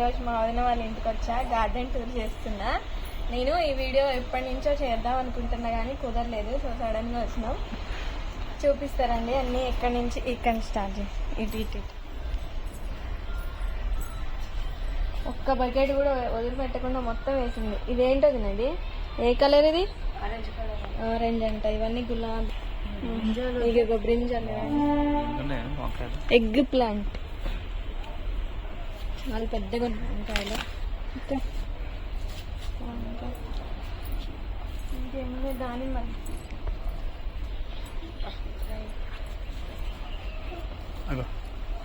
ఈరోజు మా వదిన వాళ్ళ ఇంటికి వచ్చా గార్డెన్ టూర్ చేస్తున్నా. నేను ఈ వీడియో ఎప్పటి నుంచో చేద్దాం అనుకుంటున్నా కానీ కుదరలేదు సో సడన్గా వచ్చినాం. చూపిస్తారండి అన్నీ ఎక్కడి నుంచి ఇక్కడి నుంచి స్టార్ట్ చేసి ఇటు ఇటు ఇటు. ఒక్క బకెట్ కూడా వదిలిపెట్టకుండా మొత్తం వేసింది. ఇదేంటో తినది ఏ కలర్ ఇది? ఆరెంజ్ అంట ఇవన్నీ గులాబీ. బ్రింజాలు ఎగ్ ప్లాంట్ చాలా పెద్దగా ఉన్నాయి వంకాయలు. ఇంకా వంకాయ. ఇంకేమున్నాయి దానిమ్మ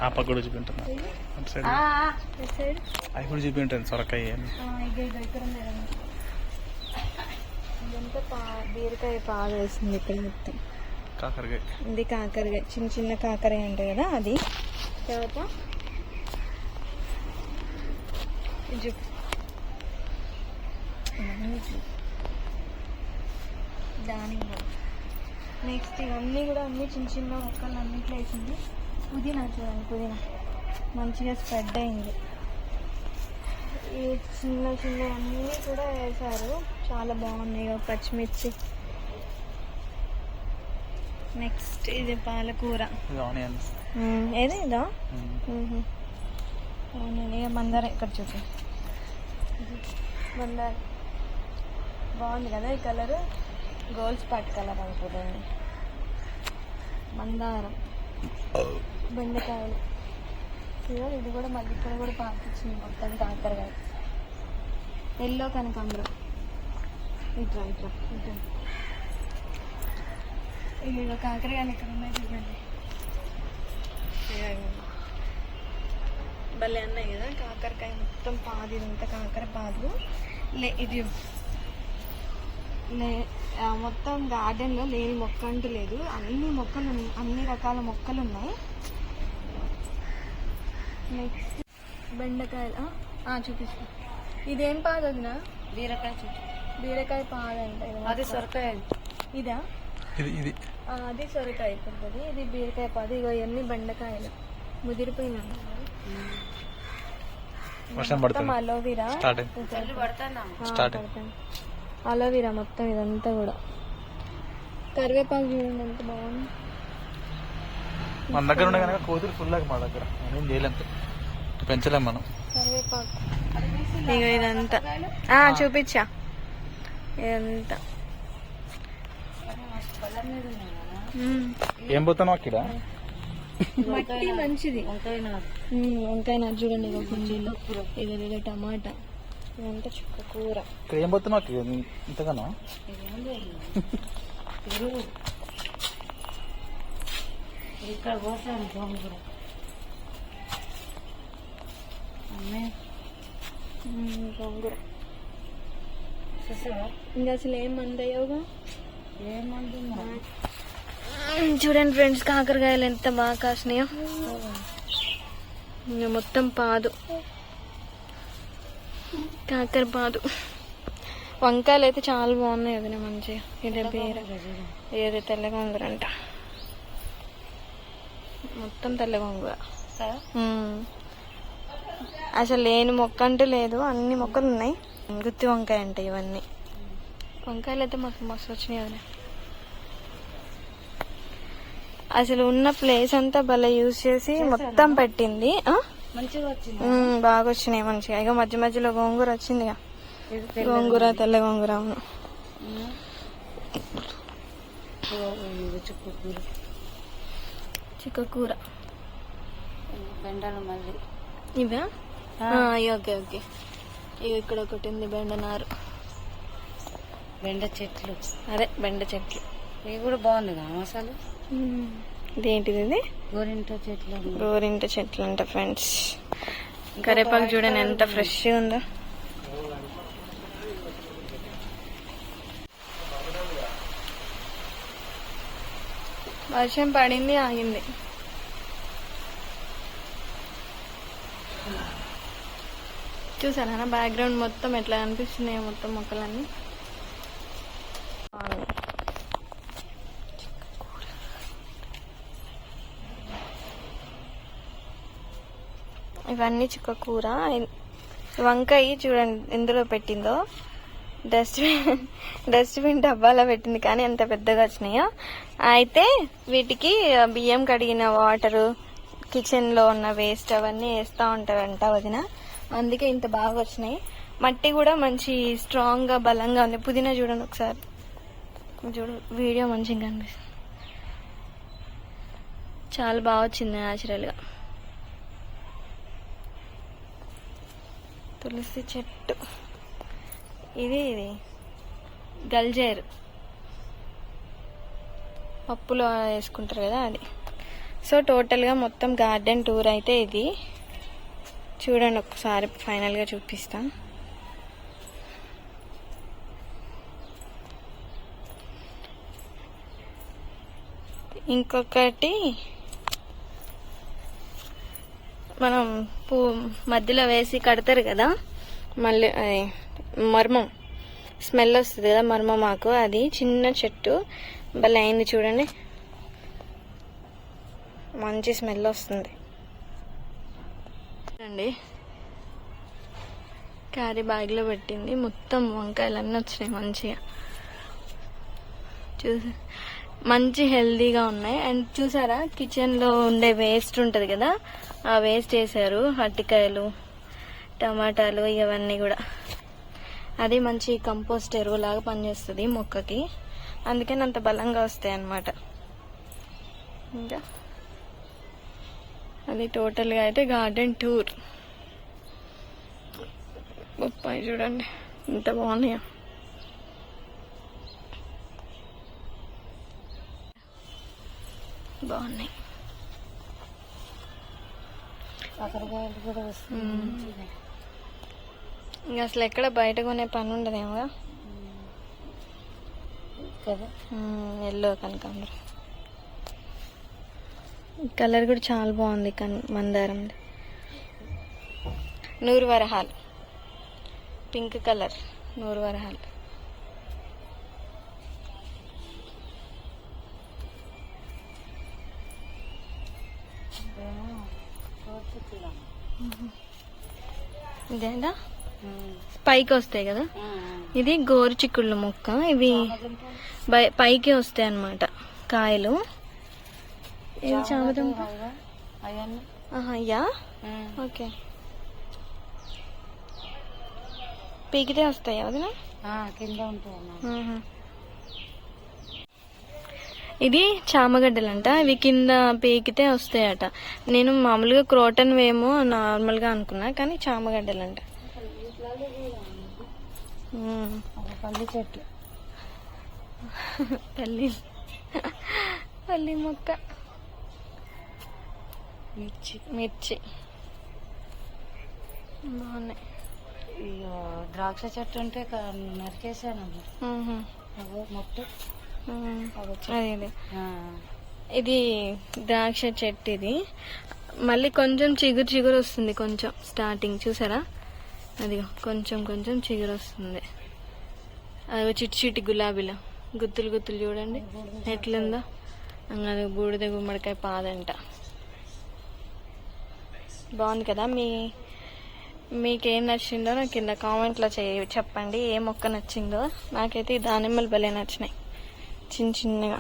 ఆ పక్క కూడా అటు సైడ్. అవి కూడా చూపింటాను సొరకాయ. ఇదంతా పా బీరకాయ పాలు వేసింది ఇక్కడ మొత్తం. కాకరకాయ. ఇది కాకరకాయ చిన్న చిన్న కాకరకాయ ఉంటాయి కదా అది. తర్వాత ఇది చూపు. ఇవన్నీ చూపు. దానిమ్మ నెక్స్ట్ ఇవన్నీ కూడా అన్ని చిన్న చిన్న మొక్కలు అన్నిట్లో వేసింది. పుదీనా చూడండి పుదీనా. మంచిగా స్ప్రెడ్ అయింది. ఈ చిన్న చిన్న అన్నీ కూడా వేశారు చాలా బాగున్నాయి పచ్చిమిర్చి. నెక్స్ట్ ఇది పాలకూర. ఏది ఇదా. అవునండి ఇక ఇక్కడ చూపి మందారం. బాగుంది కదా ఈ కలర్? గోల్డ్ స్పాట్ కలర్ అనుకుంటుంది మందారం. బెండకాయలు. ఇదిగో ఇది కూడా మళ్ళీ ఇక్కడ కూడా పాకిచ్చింది. మొత్తం కాకరకాయ ఎల్లో కనకాంబరం ఇట్రా ఇట్రా ఇట్రా. ఇది కాకరకాయలు ఇక్కడ ఉన్నాయి చూడండి. భలే అన్నాయి కదా కాకరకాయ మొత్తం పాదు ఇదంతా కాకర పాదు. లే ఇది లే మొత్తం గార్డెన్లో లేని మొక్క అంటూ లేదు. అన్ని మొక్కలు అన్ని రకాల మొక్కలు ఉన్నాయి. నెక్స్ట్ బెండకాయలు. చూపిస్తా. ఇదేం పాదు వదినా బీరకాయ చెట్టు బీరకాయ పాదు అంట ఇది అది. సొరకాయ. ఇదా? ఇది ఇది. ఆ, అది సొరకాయ ఇది బీరకాయ పాదు. ఇగో ఇవన్నీ బెండకాయలు. ముదిరిపోయినాయి వర్షం పడుతుంది. Aloe vera start start. మొత్తం ఇదంతా కూడా. కరివేపాకు చూడండి ఎంత బాగుంది. మన దగ్గర ఉండే కనుక కోతులు ఫుల్ లాగా మా దగ్గర. ఏం చేయలేం. పెంచలేం మనం. కరివేపాకు. ఇగో ఇదంతా. ఆ, చూపించా. ఇదంతా. ఏం పోతున్నావు అక్కడ? మట్టి మంచిది. వంకాయ నారు. చూడండి ఇగో కుండీలో ఇదో ఇదో టమాటా. ఇదంతా చుక్క కూర. ఇక్కడ ఏం పోతున్నావు అక్కడ ఇంతగానో ఇక్కడ పోతాను గోంగూర. ఇంకా అసలు ఏం మందయ్యోగా ఏమంటున్నా చూడండి ఫ్రెండ్స్ కాకరకాయలు ఎంత బాగా కాసినాయో. మొత్తం పాదు. కాకర పాదు. వంకాయలు అయితే చాలా బాగున్నాయి వదిన మంచిగా. ఇదే బీర. ఏదో తెల్ల గోంగూర అంట. మొత్తం తెల్ల గోంగూర. అసలు లేని మొక్క అంటూ లేదు అన్ని మొక్కలు ఉన్నాయి. గుత్తి వంకాయ అంట ఇవన్నీ. వంకాయలు అయితే మస్తు మస్తు వచ్చినాయి వదిన. అసలు ఉన్న ప్లేస్ అంతా భలే యూజ్ చేసి మొత్తం పెట్టింది. బాగా వచ్చినాయి మంచిగా. ఇక మధ్య మధ్యలో గోంగూర వచ్చింది గోంగూర తెల్ల గోంగూర అవును. ఉమ్. ఇదిగో ఇది చుక్క కూర. చిక్క కూర. బెండలు మళ్ళీ. ఇవా? Okay okay. ఇక ఇక్కడ ఒకటి ఉంది బెండనారు. బెండ చెట్లు. అదే బెండ చెట్లు. ఇవి కూడా బాగుంది కదా మసాలు. ఇదేంటిది ఇది గోరింట చెట్లు గోరింట చెట్లు అంట ఫ్రెండ్స్ కరేపాకు చూడండి ఎంత ఫ్రెష్గా ఉందో. వర్షం పడింది ఆగింది. చూసారా బ్యాక్గ్రౌండ్ మొత్తం ఎట్లా కనిపిస్తున్నాయి మొత్తం మొక్కలన్నీ బాగుంది. ఇవన్నీ చుక్క కూర. వంకాయ చూడండి ఎందులో పెట్టిందో. డస్ట్బిన్ డస్ట్బిన్ డబ్బాలో పెట్టింది కానీ ఎంత పెద్దగా వచ్చినాయో. అయితే వీటికి బియ్యం కడిగిన వాటరు కిచెన్లో ఉన్న వేస్ట్ అవన్నీ వేస్తూ ఉంటారంట వదిన. అందుకే ఇంత బాగా వచ్చినాయి. మట్టి కూడా మంచి స్ట్రాంగ్గా బలంగా ఉంది. పుదీనా చూడండి ఒకసారి. చూడు వీడియో మంచిగా కనిపిస్తుంది. చాలా బాగా వచ్చింది న్యాచురల్గా. తులసి చెట్టు. ఇది ఇది. గల్జేరు. పప్పులో వేసుకుంటారు కదా అది. సో టోటల్గా మొత్తం గార్డెన్ టూర్ అయితే ఇది. చూడండి ఒకసారి ఫైనల్గా చూపిస్తా. ఇంకొకటి మనం పూ మధ్యలో వేసి కడతారు కదా? మళ్ళీ మర్మం. స్మెల్ వస్తుంది కదా మర్మం మాకు అది చిన్న చెట్టు. భలే అయింది చూడండి. మంచి స్మెల్ వస్తుంది. చూడండి. క్యారీ బ్యాగ్లో పెట్టింది. మొత్తం వంకాయలు అన్నీ వచ్చినాయి మంచిగా. చూసి మంచి హెల్దీగా ఉన్నాయి. అండ్ చూసారా కిచెన్లో ఉండే వేస్ట్ ఉంటుంది కదా ఆ వేస్ట్ వేసారు అరటికాయలు టమాటాలు ఇవన్నీ కూడా. అది మంచి కంపోస్ట్ ఎరువులాగా పనిచేస్తుంది మొక్కకి. అందుకని అంత బలంగా వస్తాయి అన్నమాట. ఇంకా? అది టోటల్గా అయితే గార్డెన్ టూర్. బొప్పాయి చూడండి ఎంత బాగున్నాయా. బాగున్నాయి. కాకరకాయలు కూడా. ఇంకా అసలు ఎక్కడ బయట కొనే పని ఉండదేమో కదా? ఎల్లో కనకాంబరం. కలర్ కూడా చాలా బాగుంది కన్ మందారం నూరు వరహాల్. పింక్ కలర్ నూరు వరహాల్. ఇదేనా పైకి వస్తాయి కదా? ఇది గోరు చిక్కుళ్ళు మొక్క. ఇవి పైకి వస్తాయి అన్నమాట కాయలు. ఇది చామదుంప అయ్యా ఓకే. పీకితే వస్తాయా వదిన? కింద ఉంటాయి. ఇది చామగడ్డలంట. ఇవి కింద పీకితే వస్తాయట. నేను మామూలుగా క్రోటన్ వేమో నార్మల్గా అనుకున్నా కానీ చామగడ్డలంట. పల్లి చెట్లు పల్లి. పల్లి మొక్క. మిర్చి మిర్చి. బాగున్నాయి. ద్రాక్ష చెట్టు ఉంటే నరికేసాను మొట్టు. అదే ఇది ద్రాక్ష చెట్టు ఇది మళ్ళీ కొంచెం చిగురు చిగురు వస్తుంది కొంచెం స్టార్టింగ్. చూసారా? అది కొంచెం కొంచెం చిగురు వస్తుంది. అది చిట్టి చిట్టి గులాబీలో. గుత్తులు గుత్తులు చూడండి. ఎట్లుందో. అది బూడిద గుమ్మడికాయ పాదంట. బాగుంది కదా? మీ మీకేం నచ్చిందో నాకు కింద కామెంట్లో చేయ చెప్పండి. ఏ మొక్క నచ్చిందో. నాకైతే ఈ దానిమ్మలు భలే నచ్చినాయి. చిన్న చిన్నగా